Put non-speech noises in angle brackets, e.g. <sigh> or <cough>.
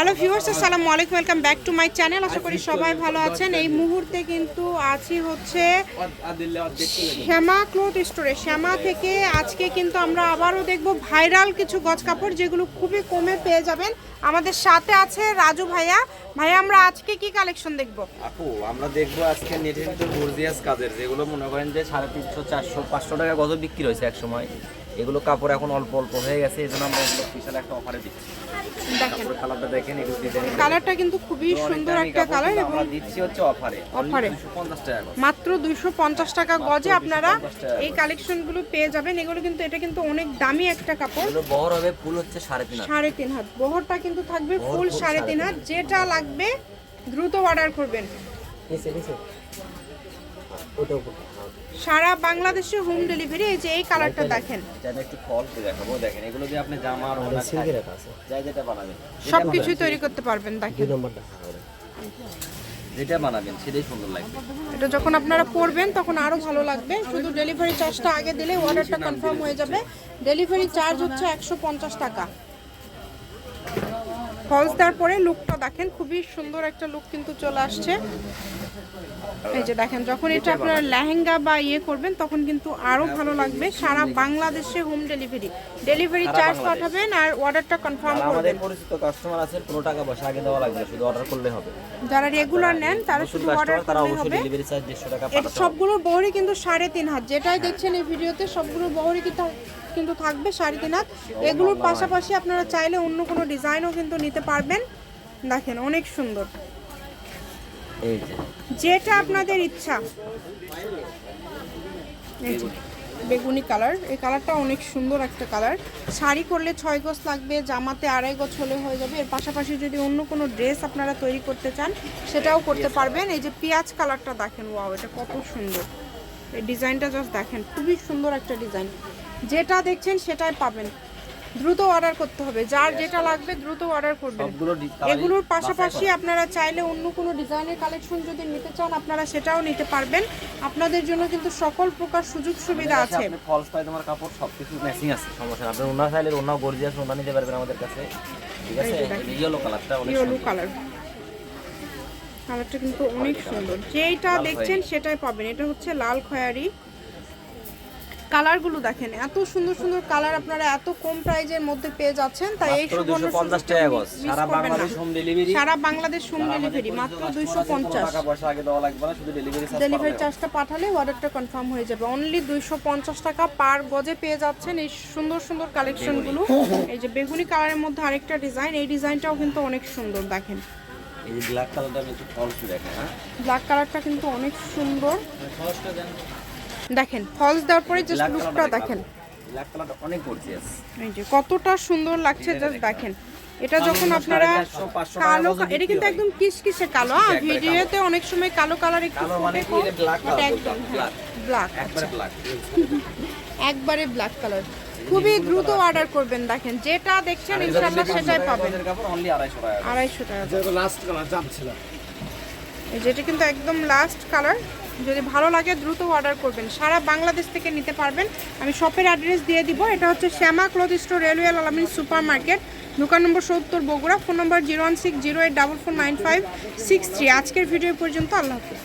Hello viewers আসসালামু আলাইকুম welcome back to my channel আশা করি সবাই ভালো আছেন। এই মুহূর্তে কিন্তু আছি হচ্ছে শ্যামা ক্লোথ স্টোরে। শ্যামা থেকে আজকে কিন্তু আমরা আবারও দেখব ভাইরাল কিছু গজ কাপড়, যেগুলো খুবই কমে পেয়ে যাবেন। আমাদের সাথে আছে রাজু ভাইয়া। ভাইয়া, আমরা আজকে কি কালেকশন দেখব? আপু, আমরা দেখব আজকে নেটের গর্জিয়াস কাজের, যেগুলো মনে করেন যে সাড়ে তিনশো, চারশো, পাঁচশো টাকা গজ বিক্রি হয়েছে এক সময় এগুলো কাপড় এখন অল্প অল্প হয়ে গেছে এই জন্য আমরা স্পেশাল একটা অফারে দিচ্ছি। কালারটা দেখেন এগুলো ডিজাইন কালারটা কিন্তু খুবই সুন্দর একটা কালার এবং আমরা দিচ্ছি হচ্ছে অফারে পঞ্চাশ টাকা মাত্র গজে আপনারা এই কালেকশনগুলো পেয়ে যাবেন। এগুলো কিন্তু এটা কিন্তু অনেক দামি একটা কাপড়। এগুলো বহর হবে ফুল হচ্ছে হাত। হাত। বহরটা কিন্তু থাকবে ফুল হাত। যেটা লাগবে দ্রুত অর্ডার করবেন। সারা বাংলাদেশে হোম ডেলিভারি এই যে এই কালারটা দেখেন। এটা একটু ফল দিয়ে দেখাবো দেখেন এগুলো দিয়ে আপনি জামা আর ওনা যাই যেটা বানাবেন। সব কিছুই তৈরি করতে পারবেন দেখেন। যেটা বানাবেন সেটাই সুন্দর লাগবে। এটা যখন আপনারা পরবেন তখন আরও ভালো লাগবে। শুধু ডেলিভারি চার্জটা আগে দিলে অর্ডারটা কনফার্ম হয়ে যাবে। ডেলিভারি চার্জ হচ্ছে একশো পঞ্চাশ টাকা। ফলস দেওয়ার পরে লুকটা দেখেন খুবই সুন্দর একটা লুক কিন্তু চলে আসছে। এই যে দেখেন যখন এটা আপনারা লেহেঙ্গা বা ইয়ে করবেন তখন কিন্তু আরও ভালো লাগবে। সারা বাংলাদেশে হোম ডেলিভারি ডেলিভারি চার্জ পাঠাবেন আর অর্ডারটা কনফার্ম আর আমাদের করবেন। পরিচিত কাস্টমার আছে কোনো টাকা পয়সা আগে দেওয়া লাগবে শুধু অর্ডার করলে হবে। যারা রেগুলার নেন তারা শুধু অর্ডার তারা অবশ্যই হবে। ডেলিভারি চার্জ দেড়শো টাকা এর পাঠাতে হবে। বহরই কিন্তু সাড়ে তিন হাত। যেটাই দেখছেন এই ভিডিওতে সবগুলো বহরই কিন্তু কিন্তু থাকবে সাড়ে তিন হাত এগুলোর পাশাপাশি আপনারা চাইলে অন্য কোনো ডিজাইনও কিন্তু নিতে পারবেন। দেখেন অনেক সুন্দর। যেটা আপনাদের ইচ্ছা। বেগুনি কালার। এই কালারটা অনেক সুন্দর একটা কালার। শাড়ি করলে ছয় গজ লাগবে জামাতে আড়াই গজ হলে হয়ে যাবে। এর পাশাপাশি যদি অন্য কোনো ড্রেস আপনারা তৈরি করতে চান সেটাও করতে পারবেন। এই যে পেঁয়াজ কালারটা দেখেন ওয়াও এটা কত সুন্দর। এই ডিজাইনটা জাস্ট দেখেন খুবই সুন্দর একটা ডিজাইন। যেটা দেখছেন সেটাই পাবেন। দ্রুত অর্ডার করতে হবে। যার যেটা লাগবে দ্রুত অর্ডার করবেন। এগুলোর পাশাপাশি আপনারা চাইলে অন্য কোনো ডিজাইনের কালেকশন যদি নিতে চান আপনারা সেটাও নিতে পারবেন। আপনাদের জন্য কিন্তু সকল প্রকার সুযোগ সুবিধা আছে। আপনি ফলস পাই তোমার কাপড় সবকিছু ম্যাচিং আছে সমস্যা আপনি ওনা চাইলে ওনাও গর্জিয়াস ওনা নিতে পারবেন আমাদের কাছে। ঠিক আছে? ইয়েলো কালারটা অনেক ইয়েলো কালার কালারটা কিন্তু অনেক সুন্দর। যেটা দেখছেন সেটাই পাবেন। এটা হচ্ছে লাল খয়ারি। কালারগুলো দেখেন এত সুন্দর সুন্দর কালার আপনারা এত কম প্রাইজের মধ্যে পেয়ে যাচ্ছেন তাই এই সুবর্ণ 250 সারা। বাংলাদেশ হোম ডেলিভারি সারা বাংলাদেশ হোম ডেলিভারি মাত্র দুইশো পঞ্চাশ। টাকা পয়সা আগে দেওয়া লাগবে না শুধু ডেলিভারি চার্জ ডেলিভারি চার্জটা পাঠালে অর্ডারটা কনফার্ম হয়ে যাবে। অনলি দুইশো পঞ্চাশ টাকা পার গজে পেয়ে যাচ্ছেন এই সুন্দর সুন্দর কালেকশনগুলো এই যে বেগুনি কালারের মধ্যে আরেকটা ডিজাইন এই ডিজাইনটাও কিন্তু অনেক সুন্দর দেখেন। এই যে ব্ল্যাক কালারটা আমি একটু ফলস দেখেন হ্যাঁ? ব্ল্যাক কালারটা কিন্তু অনেক সুন্দর। ফলসটা দেন দেখেন ফলস দেওয়ার পরে জাস্ট লুকটা দেখেন। ব্ল্যাক কালারটা অনেক গর্জিয়াস এই যে কতটা সুন্দর লাগছে জাস্ট দেখেন। এটা যখন আপনারা কালো এটা কিন্তু একদম কিসকিসে কালো। হ্যাঁ কালো। ভিডিওতে অনেক সময় কালো কালার একটু মানে ফোটে কম, এটা একদম ব্ল্যাক একবারে <laughs> ব্ল্যাক কালার খুবই দ্রুত অর্ডার করবেন দেখেন। যেটা দেখছেন ইনশাআল্লাহ সেটাই পাবেন। আড়াইশো টাকা। আড়াইশো টাকা। লাস্ট কালার জাম ছিল যেটা কিন্তু একদম লাস্ট কালার যদি ভালো লাগে, দ্রুত অর্ডার করবেন। সারা বাংলাদেশ থেকে নিতে পারবেন। আমি শপের অ্যাড্রেস দিয়ে দিব। এটা হচ্ছে Shyama cloth store railway Alamin super market দোকান নম্বর সত্তর, বগুড়া। ফোন নম্বর zero one six zero eight double four nine five six three আজকের ভিডিও পর্যন্ত। আল্লাহ হাফিজ।